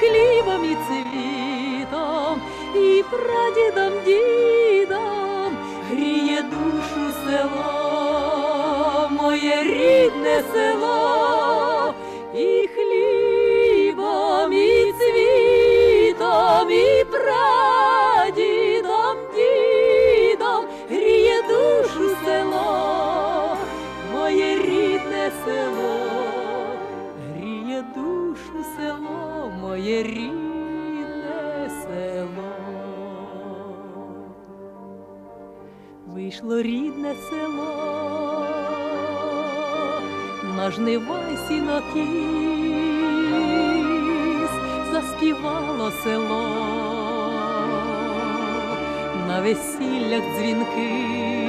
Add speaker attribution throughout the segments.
Speaker 1: хлібом, і цвітом, і прадідом, дідом моє рідне село. Вийшло рідне село, на жнива й сінокіс, заспівало село, на весіллях дзвінких,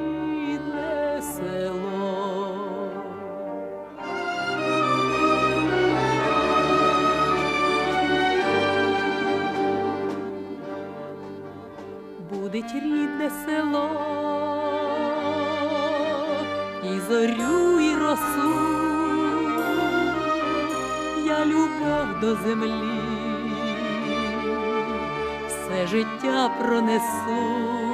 Speaker 1: Будить рідне село, і зорю, і росу, я любов до землі, все життя пронесу,